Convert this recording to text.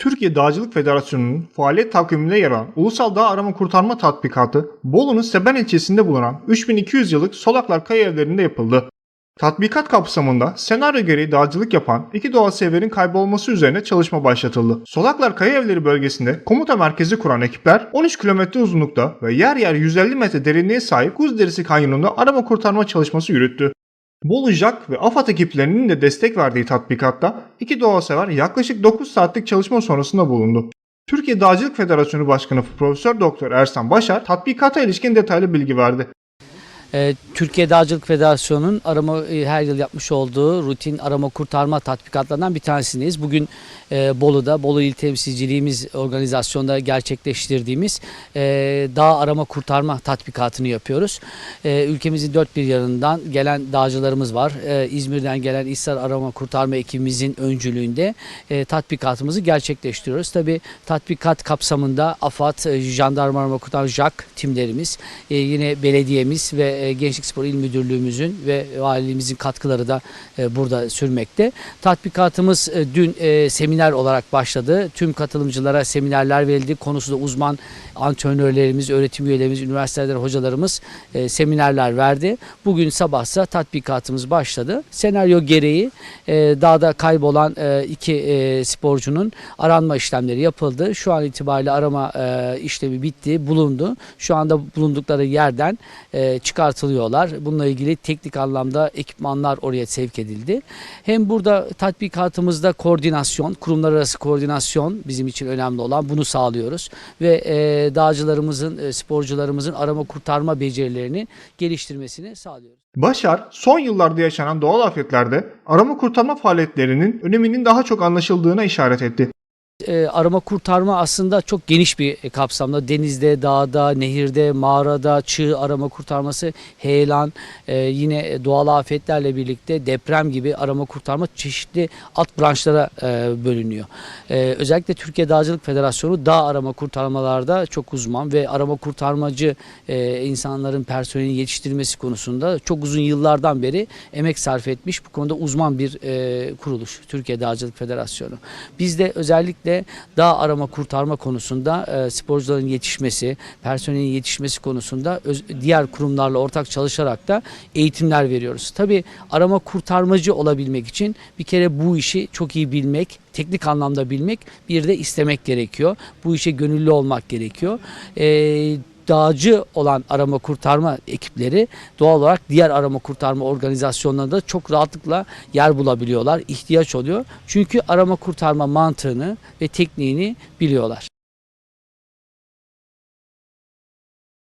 Türkiye Dağcılık Federasyonu'nun faaliyet takviminde yer alan Ulusal Dağ Arama Kurtarma Tatbikatı Bolu'nun Seben ilçesinde bulunan 3200 yıllık Solaklar Kaya Evleri'nde yapıldı. Tatbikat kapsamında senaryo gereği dağcılık yapan iki doğa severin kaybolması üzerine çalışma başlatıldı. Solaklar Kaya Evleri bölgesinde komuta merkezi kuran ekipler 13 kilometre uzunlukta ve yer yer 150 metre derinliğe sahip Kuz Derisi Kanyonu'nda arama kurtarma çalışması yürüttü. Bolu JAK ve AFAD ekiplerinin de destek verdiği tatbikatta iki doğasever yaklaşık 9 saatlik çalışma sonrasında bulundu. Türkiye Dağcılık Federasyonu Başkanı Profesör Doktor Ersan Başar tatbikata ilişkin detaylı bilgi verdi. Ee, Türkiye Dağcılık Federasyonu'nun arama e, her yıl yapmış olduğu rutin arama kurtarma tatbikatlarından bir tanesindeyiz. Bugün e, Bolu'da, Bolu İl Temsilciliğimiz organizasyonda gerçekleştirdiğimiz e, dağ arama kurtarma tatbikatını yapıyoruz. Ülkemizin dört bir yanından gelen dağcılarımız var. İzmir'den gelen İhsar Arama Kurtarma ekibimizin öncülüğünde tatbikatımızı gerçekleştiriyoruz. Tabi tatbikat kapsamında AFAD, Jandarma Arama Kurtarma, JAK timlerimiz, yine belediyemiz ve e, Gençlik Spor İl Müdürlüğümüzün ve valiliğimizin katkıları da e, burada sürmekte. Tatbikatımız e, dün e, seminer olarak başladı. Tüm katılımcılara seminerler verildi. Konusu da uzman antrenörlerimiz, öğretim üyelerimiz, üniversiteler hocalarımız seminerler verdi. Bugün sabahsa tatbikatımız başladı. Senaryo gereği dağda kaybolan iki sporcunun aranma işlemleri yapıldı. Şu an itibariyle arama işlemi bitti, bulundu. Şu anda bulundukları yerden e, çıkartılıyorlar. Bununla ilgili teknik anlamda ekipmanlar oraya sevk edildi. Hem burada tatbikatımızda koordinasyon, kurumlar arası koordinasyon bizim için önemli olan bunu sağlıyoruz. Ve e, dağcılarımızın, e, sporcularımızın arama kurtarma becerilerini geliştirmesini sağlıyoruz. Başar, son yıllarda yaşanan doğal afetlerde arama kurtarma faaliyetlerinin öneminin daha çok anlaşıldığına işaret etti. E, arama kurtarma aslında çok geniş bir e, kapsamda. Denizde, dağda, nehirde, mağarada, çığ arama kurtarması, heyelan, e, yine doğal afetlerle birlikte deprem gibi arama kurtarma çeşitli alt branşlara bölünüyor. Özellikle Türkiye Dağcılık Federasyonu dağ arama kurtarmalarda çok uzman ve arama kurtarmacı insanların personelini yetiştirmesi konusunda çok uzun yıllardan beri emek sarf etmiş. Bu konuda uzman bir kuruluş Türkiye Dağcılık Federasyonu. Biz de özellikle dağ arama kurtarma konusunda e, sporcuların yetişmesi, personelin yetişmesi konusunda öz- diğer kurumlarla ortak çalışarak da eğitimler veriyoruz. Tabii arama kurtarmacı olabilmek için bir kere bu işi çok iyi bilmek, teknik anlamda bilmek, bir de istemek gerekiyor. Bu işe gönüllü olmak gerekiyor. E, dağcı olan arama kurtarma ekipleri doğal olarak diğer arama kurtarma organizasyonlarında da çok rahatlıkla yer bulabiliyorlar, ihtiyaç oluyor. Çünkü arama kurtarma mantığını ve tekniğini biliyorlar.